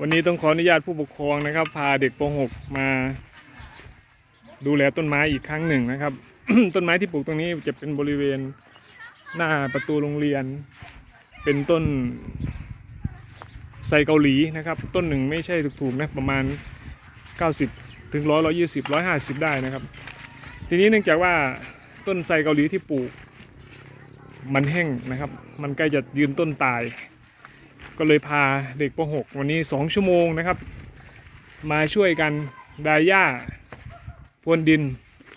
วันนี้ต้องขออนุญาตผู้ปกครองนะครับ พาเด็กป .6 มาดูแลต้นไม้อีกครั้งหนึ่งนะครับ ต้นไม้ที่ปลูกตรงนี้จะเป็นบริเวณหน้าประตูโรงเรียน เป็นต้นไซเกาหลีนะครับ ต้นหนึ่งไม่ใช่ถูกๆนะประมาณ 90 ถึง 100 120 150 ได้นะครับ ทีนี้เนื่องจากว่าต้นไทรเกาหลีที่ปลูกมันแห้งนะครับ มันใกล้จะยืนต้นตาย ก็เลยพาเด็กป .6 วันนี้ 2 ชั่วโมงนะครับ มาช่วยกันดายหญ้าพรวนดิน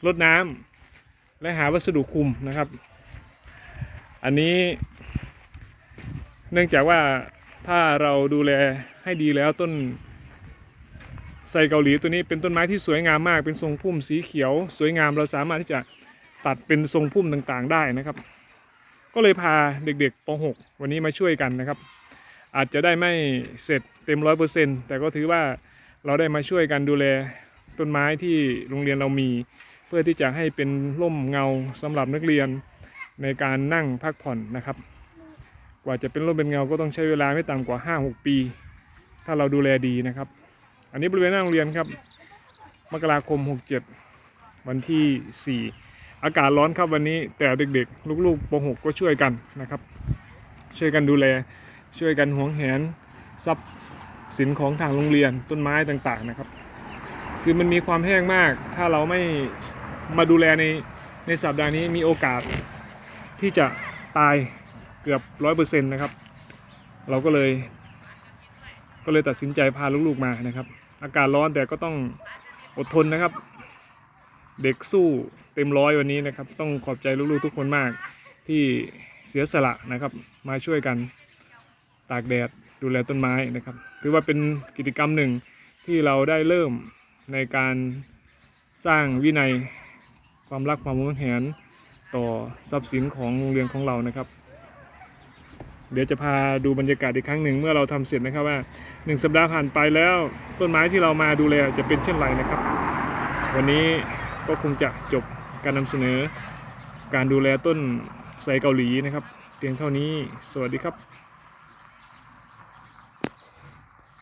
รดน้ำและหาวัสดุคุมนะครับ อันนี้ เนื่องจากว่าถ้าเราดูแลให้ดีแล้วต้นไซเกาหลีตัวนี้เป็นต้นไม้ที่สวยงามมากเป็นทรงพุ่มสีเขียว สวยงามเราสามารถที่จะตัดเป็นทรงพุ่มต่างๆได้นะครับ ก็เลยพาเด็กๆป .6 วันนี้มาช่วยกันนะครับ อาจจะได้ไม่เสร็จเต็มร้อยเปอร์เซ็นต์แต่ก็ถือว่าเราได้มาช่วยกันดูแลต้นไม้ที่โรงเรียนเรามี เพื่อที่จะให้เป็นร่มเงาสำหรับนักเรียนในการนั่งพักผ่อนนะครับ กว่าจะเป็นร่มเป็นเงาก็ต้องใช้เวลาไม่ต่ำกว่า 5-6 ปี ถ้าเราดูแลดีนะครับ อันนี้บริเวณหน้าโรงเรียนครับ มกราคม 67 วันที่ 4 อากาศร้อนครับวันนี้แต่เด็กๆ ลูกๆป .6 ก็ช่วยกันนะครับ ช่วยกันดูแล ช่วยกันหวงแหนทรัพย์สินของทางโรงเรียนต้นไม้ต่างๆนะครับ คือมันมีความแห้งมาก ถ้าเราไม่มาดูแลในในสัปดาห์นี้มีโอกาสที่จะตายเกือบร้อยเปอร์เซ็นต์นะครับ เราก็เลย ก็เลยตัดสินใจพาลูกๆมานะครับ อากาศร้อนแต่ก็ต้องอดทนนะครับ เด็กสู้เต็มร้อยวันนี้นะครับ ต้องขอบใจลูกๆทุกคนมากที่เสียสละนะครับ มาช่วยกัน ตากแดดดูแลต้นไม้นะครับ ถือว่าเป็นกิจกรรมหนึ่งที่เราได้เริ่มในการสร้างวินัยความรักความหวงแหนต่อทรัพย์สินของโรงเรียนของเรานะครับ เดี๋ยวจะพาดูบรรยากาศอีกครั้งหนึ่งเมื่อเราทำเสร็จนะครับว่าหนึ่งสัปดาห์ผ่านไปแล้วต้นไม้ที่เรามาดูแลจะเป็นเช่นไรนะครับ วันนี้ก็คงจะจบการนำเสนอการดูแลต้นไทรเกาหลีนะครับ เพียงเท่านี้สวัสดีครับ